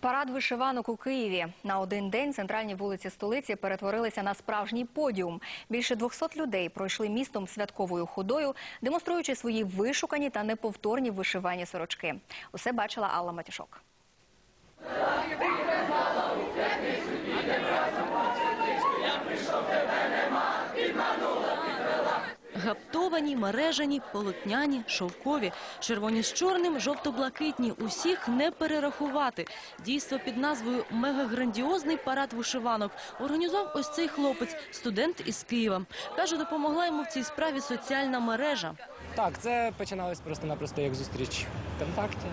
Парад вишиванок у Києві на один день центральні вулиці столиці перетворилися на справжній подіум. Більше 200 людей пройшли містом святковою ходою, демонструючи свої вишукані та неповторні вишивані сорочки. Усе бачила Алла Матюшок. Гаптовані, мережані, полотняні, шовкові, червоні з чорним, жовто-блакитні. Усіх не перерахувати. Дійство під назвою «Мегаграндіозний парад вишиванок» організував ось цей хлопець, студент із Києва. Каже, допомогла йому в цій справі соціальна мережа. Так, це починалось просто-напросто як зустріч ВКонтакті.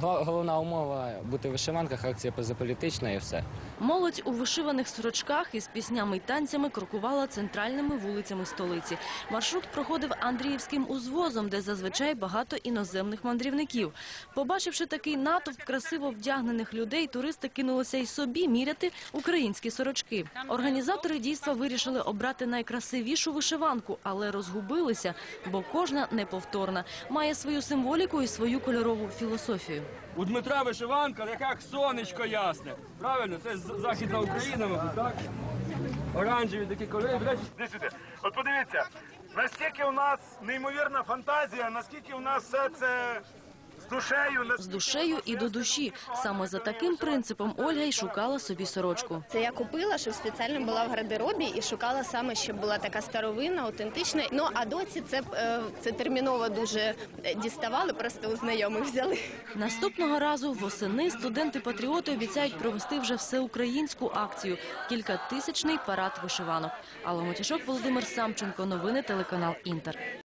Гла- Головна умова бути в вишиванках, акція позаполітична і все. Молодь у вишиваних сорочках із піснями й танцями крокувала центральними вулицями столиці. Маршрут проходив Андріївським узвозом, де зазвичай багато іноземних мандрівників. Побачивши такий натовп красиво вдягнених людей, туристи кинулися й собі міряти українські сорочки. Організатори дійства вирішили обрати найкрасивішу вишиванку, але розгубилися, бо кожна неповторна, має свою символіку і свою кольорову філософію. У Дмитра вишиванка, як як сонечко ясне. Правильно, це Західна Україна, мабуть, так? Оранжеві такі кольори. Речі, сюди. От подивіться, наскільки у нас неймовірна фантазія, наскільки у нас все це з душею. і до душі. Саме за таким принципом Ольга й шукала собі сорочку. Це я купила, щоб спеціально була в гардеробі і шукала саме, щоб була така старовинна, аутентична. Ну а доці це, е, це терміново дуже е, діставали, просто у знайомих взяли. Наступного разу восени студенти-патріоти обіцяють провести вже всеукраїнську акцію – кількатисячний парад вишиванок. Алла Мотішок, Володимир Самченко. Новини телеканал Інтер.